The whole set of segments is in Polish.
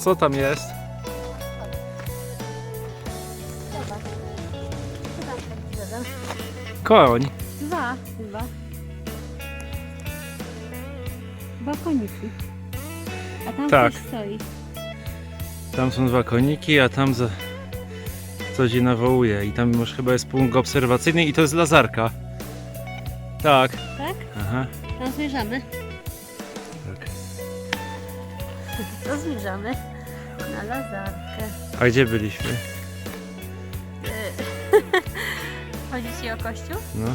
Co tam jest? Koń. Dwa chyba. Dwa koniki. A tam Tak. ktoś stoi. Tam są dwa koniki, a tam za... coś je nawołuje. I tam już chyba jest punkt obserwacyjny i to jest lazarka. Tak. Tak? Aha. Tam zmierzamy. Tak. To zmierzamy na lazarkę. A gdzie byliśmy? Chodzi Ci o kościół? No.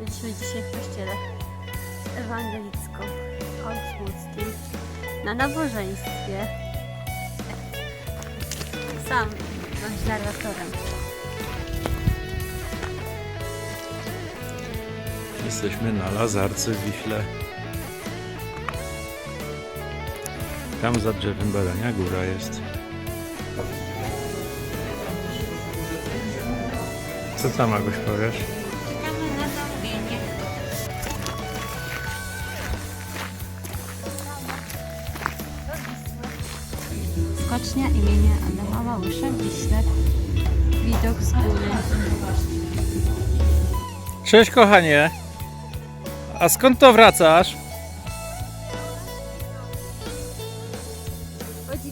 Byliśmy dzisiaj w kościele ewangelicko-olsztyckim na nabożeństwie. Sam bądź narratorem. Jesteśmy na Lazarce w Wiśle. Tam za drzewem badania góra jest. Co tam Aguś powiesz? Czekamy na zamówienie. Skocznia imienia Adama Małysza w Wiśle. Widok z góry. Cześć kochanie. A skąd to wracasz?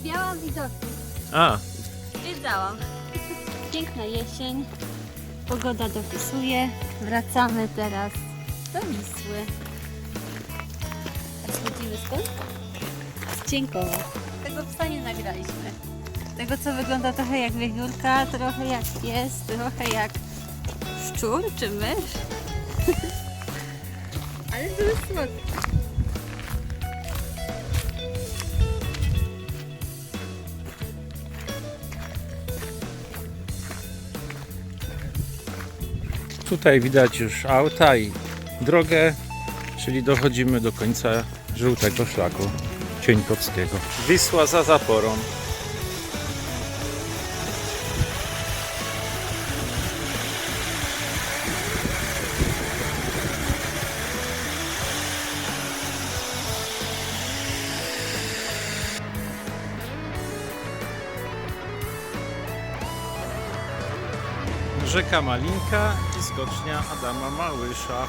Podziwiałam widoki. A, Zwiedzałam. Piękna jesień. Pogoda dopisuje. Wracamy teraz do Wisły. A schodzimy skąd? Z Cienkowa. Tego psa nie nagraliśmy. Tego co wygląda trochę jak wiewiórka, trochę jak pies, trochę jak szczur czy mysz. Ale to jest słodkie. Tutaj widać już auta i drogę, czyli dochodzimy do końca żółtego szlaku Cieńkowskiego. Wisła za zaporą. Rzeka Malinka i skocznia Adama Małysza.